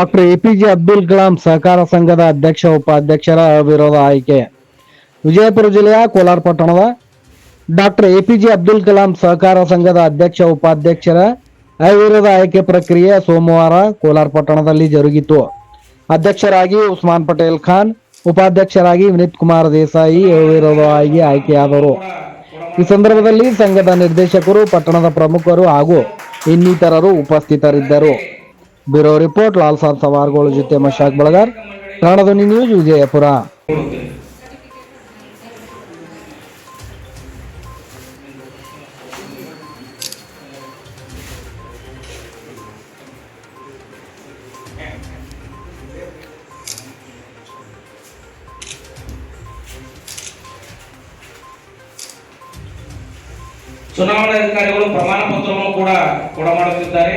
Doctor APJ Abdul Kalam ಸಹಕಾರ ಸಂಘದ ಅಧ್ಯಕ್ಷ, ಉಪಾಧ್ಯಕ್ಷರ ಅವಿರೋಧ ಆಯ್ಕೆ. ವಿಜಯಪುರ ಜಿಲ್ಲೆಯ ಕೋಲಾರ ಪಟ್ಟಣದ ಡಾಕ್ಟರ್ ಎಪಿಜೆ ಅಬ್ದುಲ್ ಕಲಾಂ ಸಹಕಾರ ಸಂಘದ ಅಧ್ಯಕ್ಷ, ಉಪಾಧ್ಯಕ್ಷರ ಅವಿರೋಧ ಆಯ್ಕೆ ಪ್ರಕ್ರಿಯೆ ಸೋಮವಾರ ಕೋಲಾರ ಪಟ್ಟಣದಲ್ಲಿ ಜರುಗಿತು. ಅಧ್ಯಕ್ಷರಾಗಿ ಉಸ್ಮಾನ್ ಪಟೇಲ್ ಖಾನ್, ಉಪಾಧ್ಯಕ್ಷರಾಗಿ ವಿನೀತ್ ಕುಮಾರ್ ದೇಸಾಯಿ ಅವಿರೋಧವಾಗಿ ಆಯ್ಕೆಯಾದರು. ಈ ಸಂದರ್ಭದಲ್ಲಿ ಸಂಘದ ನಿರ್ದೇಶಕರು, ಪಟ್ಟಣದ ಪ್ರಮುಖರು ಹಾಗೂ ಇನ್ನಿತರರು ಉಪಸ್ಥಿತರಿದ್ದರು. ಬ್ಯೂರೋ ರಿಪೋರ್ಟ್, ಲಾಲ್ ಸಾರ್ ಸವಾರ್ಗೋಳ ಜೊತೆ ಮಶಾಕ್ ಬಳಗಾರ್. ಕನ್ನಡಧ್ವನಿ ನ್ಯೂಸ್, ವಿಜಯಪುರ. ಚುನಾವಣಾಧಿಕಾರಿಗಳು ಪ್ರಮಾಣ ಪತ್ರವನ್ನು ಕೂಡ ಕೊಡ ಮಾಡುತ್ತಿದ್ದಾರೆ.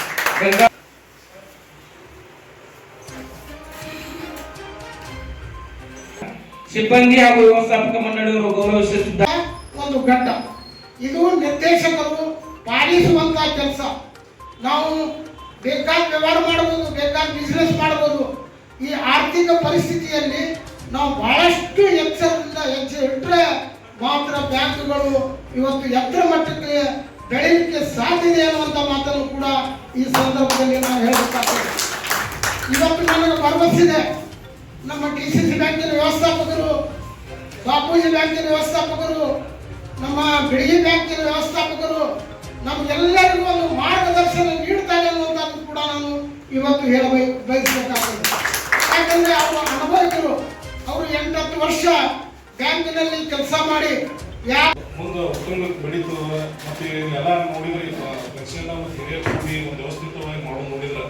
ಗಂಗಾ ಸಿಬ್ಬಂದಿ ಹಾಗೂ ವ್ಯವಸ್ಥಾಪಕ ಮಂಡಳಿಯವರು ಗೌರವಿಸುತ್ತಿದ್ದ ಒಂದು ಘಟ್ಟ. ಇದು ನಿರ್ದೇಶಕರು ಪಾಲಿಸುವಂತ ಕೆಲಸ. ನಾವು ಬೇಕಾದ ವ್ಯವಹಾರ ಮಾಡಬಹುದು ಬೇಕಾದ ಬಿಸ್ನೆಸ್ ಮಾಡಬಹುದು. ಈ ಆರ್ಥಿಕ ಪರಿಸ್ಥಿತಿಯಲ್ಲಿ ನಾವು ಬಹಳಷ್ಟು ಎಚ್ಚರದಿಂದ ಎಚ್ಚರ ಇಟ್ಟರೆ ಮಾತ್ರ ಬ್ಯಾಂಕ್ಗಳು ಇವತ್ತು ಎತ್ತರ ಮಟ್ಟಕ್ಕೆ ಬೆಳೆಯಲಿಕ್ಕೆ ಇದೆ ಅನ್ನುವಂಥ ಮಾತನ್ನು ಕೂಡ ಈ ಸಂದರ್ಭದಲ್ಲಿ ನಾವು ಹೇಳಬೇಕಾಗ್ತದೆ. ಇವತ್ತು ನನಗೆ ಭರವಸೆಇದೆ ನಮ್ಮ ಡಿ ಸಿ ಸಿ ಬ್ಯಾಂಕಿನ ವ್ಯವಸ್ಥಾಪಕರು, ಬಾಪೂಜಿ ಬ್ಯಾಂಕಿನ ವ್ಯವಸ್ಥಾಪಕರು, ನಮ್ಮ ಬಿಳಿಗಿ ಬ್ಯಾಂಕಿನ ವ್ಯವಸ್ಥಾಪಕರು ನಮ್ಗೆಲ್ಲರಿಗೂ ಒಂದು ಮಾರ್ಗದರ್ಶನ ನೀಡ್ತಾರೆ ಅನ್ನುವಂಥದ್ದು ಕೂಡ ನಾನು ಇವತ್ತು ಹೇಳ ಬಯ- ಬಯಸಬೇಕಾಗ್ತದೆ. ಯಾಕಂದ್ರೆ ಅವರು ಅನುಭವಿಕರು. ಅವರು ಎಂಟತ್ತು ವರ್ಷ ಬ್ಯಾಂಕಿನಲ್ಲಿ ಕೆಲಸ ಮಾಡಿ ಮುಂದೆ ಉತ್ತಮಕ್ಕೆ ಬೆಳೀತದ ಮತ್ತು ಎಲ್ಲ ನೋಡಿದ್ರೆ ದಕ್ಷಿಣ ಮತ್ತು ಹಿರಿಯರು ಕೂಡಿ ಒಂದು ವ್ಯವಸ್ಥಿತವಾಗಿ ಮಾಡೋದು ನೋಡಿದ್ರೆ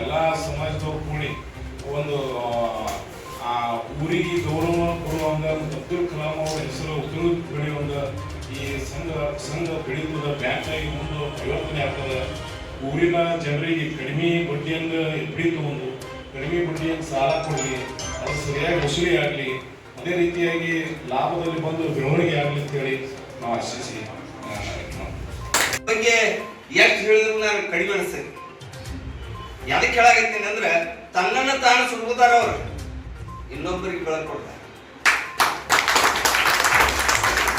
ಎಲ್ಲ ಸಮಾಜದವ್ರು ಕೂಡಿ ಒಂದು, ಆ ಊರಿಗೆ ಗೌರವ ಕೊಡುವಂಗ ಅಬ್ದುಲ್ ಕಲಾಂ ಅವರ ಹೆಸರು ಉತ್ತುಂಗಕ್ಕೆ ಬೆಳೆಯುವಂಗ ಈ ಸಂಘ ಸಂಘ ಬೆಳೀತದ ಬ್ಯಾಂಕಾಗಿ ಮುಂದೆ ಪರಿವರ್ತನೆ ಆಗ್ತದೆ. ಊರಿನ ಜನರಿಗೆ ಕಡಿಮೆ ಬಡ್ಡಿಯಂಗ ಬಿಡಿ ತಗೊಂಡು ಕಡಿಮೆ ಬಡ್ಡಿಯಂಗೆ ಸಾಲ ಕೊಡಲಿ, ಅದು ಸರಿಯಾಗಿ ವಸೂಲಿ ಆಗಲಿ ಅದೇ ರೀತಿಯಾಗಿ ಲಾಭದಲ್ಲಿ ಬಂದು ಬೆಳವಣಿಗೆ ಆಗಲಿ ಅಂತೇಳಿ ನಾವು ಆಶಿಸಿ. ಬಗ್ಗೆ ಎಷ್ಟು ಹೇಳಿದ್ರು ನಾನು ಕಡಿಮೆ ಅನಿಸ್ತೇನೆ ಯಾಕೆ ಹೇಳಾಗತ್ತೀನಿ ಅಂದ್ರೆ, ತನ್ನನ್ನು ತಾನು ಸುಡುವುದಾರ ಅವರು. ಇನ್ನೊಬ್ಬರಿಗೆ ಬೆಳಕು ಕೊಡ್ತಾರೆ.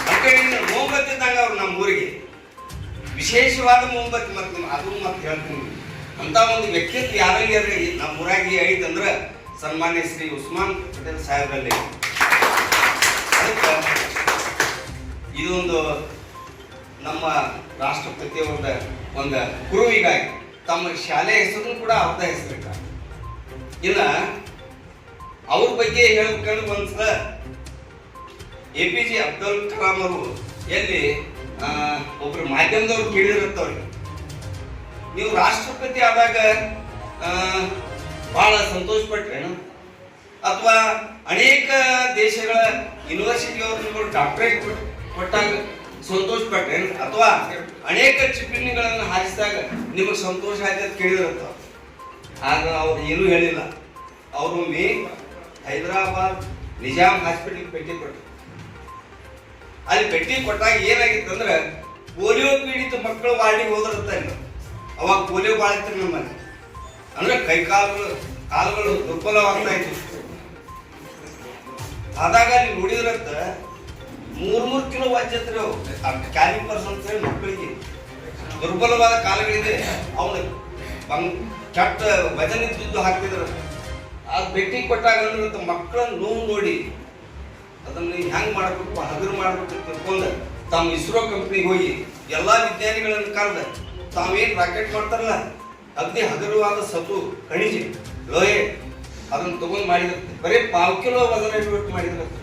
ಅದಕ್ಕೆ ಮೊಹಬ್ಬತ್ತಿದ್ದಾಗ ಅವ್ರು ನಮ್ಮ ಊರಿಗೆ ವಿಶೇಷವಾದ ಮೊಹಬ್ಬತ್ ಮತ್ತು ಅದು ಮತ್ತೆ ಹೇಳ್ತೀನಿ ಅಂತ ಒಂದು ವ್ಯಕ್ತಿತ್ವ ಯಾರಿಗೆ ನಮ್ಮ ಊರಾಗಿ ಐತಂದ್ರೆ ಸನ್ಮಾನ್ಯ ಶ್ರೀ ಉಸ್ಮಾನ್ ಪಟೇಲ್ ಸಾಹೇಬರಲ್ಲಿ. ಅದಕ್ಕೆ ಇದೊಂದು ನಮ್ಮ ರಾಷ್ಟ್ರಪತಿಯವ್ರದ ಒಂದು ಗುರುವಿಗಾಗಿ ತಮ್ಮ ಶಾಲೆ ಹೆಸರು ಕೂಡ ಅವ್ರದ ಹೆಸರಿಟ್ಟ. ಇನ್ನ ಅವ್ರ ಬಗ್ಗೆ ಹೇಳ್ಕೊಂಡು ಒಂದ್ಸಲ A P J Abdul Kalam ಅವರು ಎಲ್ಲಿ ಒಬ್ರು ಮಾಧ್ಯಮದವ್ರು ಕೇಳಿರುತ್ತವ್ರಿಗೆ ನೀವು ರಾಷ್ಟ್ರಪತಿ ಆದಾಗ ಬಹಳ ಸಂತೋಷ ಪಟ್ರೇನು ಅಥವಾ ಅನೇಕ ದೇಶಗಳ ಯೂನಿವರ್ಸಿಟಿ ಅವರು ಡಾಕ್ಟರೇಟ್ ಕೊಟ್ಟಾಗ ಸಂತೋಷ ಪಟ್ಟೆ ಅಥವಾ ಅನೇಕ ಚಿಪ್ಪಣಿಗಳನ್ನು ಹಾರಿಸಿದಾಗ ನಿಮಗೆ ಸಂತೋಷ ಆಯ್ತು ಅಂತ ಕೇಳಿದ್ರಂತ. ಆಗ ಅವ್ರು ಏನೂ ಹೇಳಿಲ್ಲ. ಅವರು ಮೇ ಹೈದರಾಬಾದ್ ನಿಜಾಮ್ ಹಾಸ್ಪಿಟಲ್ಗೆ ಭೇಟಿ ಕೊಟ್ಟರು ಅಲ್ಲಿ ಭೇಟಿ ಕೊಟ್ಟಾಗ ಏನಾಗಿತ್ತು ಅಂದ್ರೆ ಪೋಲಿಯೋ ಪೀಡಿತ ಮಕ್ಕಳು ವಾರ್ಡಿಗೆ ಹೋದ್ರಂತ ಅವಾಗ ಪೋಲಿಯೋ ಬಾಳಿತ್ತು ನಮ್ಮಲ್ಲಿ. ಅಂದ್ರೆ ಕೈ ಕಾಲುಗಳು ಕಾಲುಗಳು ದುರ್ಬಲವಾಗ್ತಾ ಇತ್ತು. ಆದಾಗ ಅಲ್ಲಿ ನೋಡಿದ್ರಂತ ಮೂರ್ ಮೂರ್ ಕಿಲೋ ವಾಜ್ಯತ್ರಿ ಅವು ಕ್ಯಾಲಿಪರ್ಸ್ ಅಂತ ಹೇಳಿ ಮಕ್ಕಳಿಗೆ ದುರ್ಬಲವಾದ ಕಾಲಗಳಿದೆ. ಅವನು ಕೆಟ್ಟ ವಜನ ಇದ್ದಿದ್ದು ಹಾಕ್ತಿದ್ರು. ಆ ಭೇಟಿ ಕೊಟ್ಟಾಗ ಮಕ್ಕಳನ್ನ ನೋವು ನೋಡಿ ಅದನ್ನ ಹೆಂಗ್ ಮಾಡ್ಬೇಕು, ಹಗರು ಮಾಡ್ಬೇಕು ತಿಳ್ಕೊಂಡು ತಾವು ಇಸ್ರೋ ಕಂಪ್ನಿಗೆ ಹೋಗಿ ಎಲ್ಲಾ ವಿಜ್ಞಾನಿಗಳನ್ನ ಕರೆದ, ತಾವೇನ್ ರಾಕೆಟ್ ಮಾಡ್ತಾರಲ್ಲ, ಅಗ್ನಿ ಹಗರವಾದ ಸತು ಖಣಿಜೆ ಲೋಹೆ ಅದನ್ನ ತಗೊಂಡು ಮಾಡಿದ್ರಂತೆ ಬರೀ ಪಾವ್ ಕಿಲೋ ವಜನ ಇಟ್ಬಿಟ್ಟು ಮಾಡಿದ್ರಂತೆ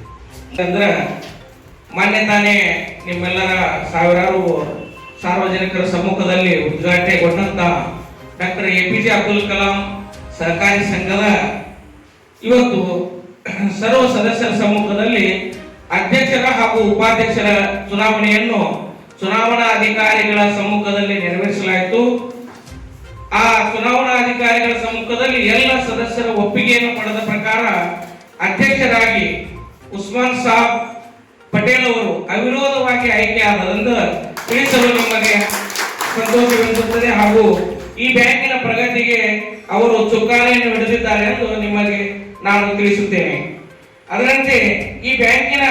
ಅಂದ್ರೆ ಮಾನ್ಯ ತಾನೇ ನಿಮ್ಮೆಲ್ಲರ ಸಾವಿರಾರು ಸಾರ್ವಜನಿಕರ ಸಮ್ಮುಖದಲ್ಲಿ ಉದ್ಘಾಟನೆಗೊಂಡಂತ doctor A P J Abdul Kalam ಸಹಕಾರಿ ಸಂಘದ ಇವತ್ತು ಸರ್ವ ಸದಸ್ಯರ ಸಮ್ಮುಖದಲ್ಲಿ ಅಧ್ಯಕ್ಷರ ಹಾಗೂ ಉಪಾಧ್ಯಕ್ಷರ ಚುನಾವಣೆಯನ್ನು ಚುನಾವಣಾ ಅಧಿಕಾರಿಗಳ ಸಮ್ಮುಖದಲ್ಲಿ ನೆರವೇರಿಸಲಾಯಿತು. ಆ ಚುನಾವಣಾಧಿಕಾರಿಗಳ ಸಮ್ಮುಖದಲ್ಲಿ ಎಲ್ಲ ಸದಸ್ಯರ ಒಪ್ಪಿಗೆಯನ್ನು ಪಡೆದ ಪ್ರಕಾರ ಅಧ್ಯಕ್ಷರಾಗಿ ಉಸ್ಮಾನ್ ಸಾಬ್ ಪಟೇಲ್ ಅವರು ಅವಿರೋಧವಾಗಿ ಆಯ್ಕೆಯಾದರೆಂದು ತಿಳಿಸಲು ನಮಗೆ ಸಂತೋಷವೆನಿಸುತ್ತದೆ ಹಾಗೂ ಈ ಬ್ಯಾಂಕಿನ ಪ್ರಗತಿಗೆ ಅವರು ಚುಕ್ಕಾಣಿಯನ್ನು ಹಿಡಿದಿದ್ದಾರೆ ಎಂದು ನಿಮಗೆ ನಾನು ತಿಳಿಸುತ್ತೇನೆ. ಅದರಂತೆ ಈ ಬ್ಯಾಂಕಿನ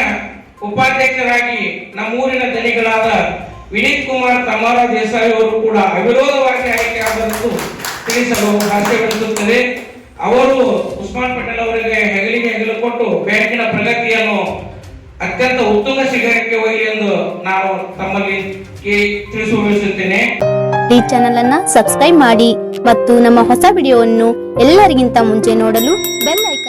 ಉಪಾಧ್ಯಕ್ಷರಾಗಿ ನಮ್ಮೂರಿನ ದನಿಗಳಾದ ವಿನೀತ್ ಕುಮಾರ್, ತಮಾರ ದೇಸಾಯಿ ಅವರು ಕೂಡ ಅವಿರೋಧವಾಗಿ ಆಯ್ಕೆಯಾದರೆಂದು ತಿಳಿಸಲು ಸಾಧ್ಯವಿರುತ್ತದೆ ಅವರು ಉಸ್ಮಾನ್ ಪಟೇಲ್ ಅವರಿಗೆ ಹೆಗಲಿಗೆ ಹೆಗಲು ಕೊಟ್ಟು ಬ್ಯಾಂಕಿನ ಪ್ರಗತಿಯನ್ನು ಅತ್ಯಂತ ಉತ್ತುಂಗ ಶಿಖರಕ್ಕೆ ಒಯ್ಯಲಿ ಎಂದು ನಾನು ತಮ್ಮಲ್ಲಿ ಬಯಸುತ್ತೇನೆ. ಈ ಚಾನೆಲ್ ಅನ್ನ ಸಬ್ಸ್ಕ್ರೈಬ್ ಮಾಡಿ ಮತ್ತು ನಮ್ಮ ಹೊಸ ವಿಡಿಯೋವನ್ನು ಎಲ್ಲರಿಗಿಂತ ಮುಂಚೆ ನೋಡಲು ಬೆಲ್ ಐಕಾನ್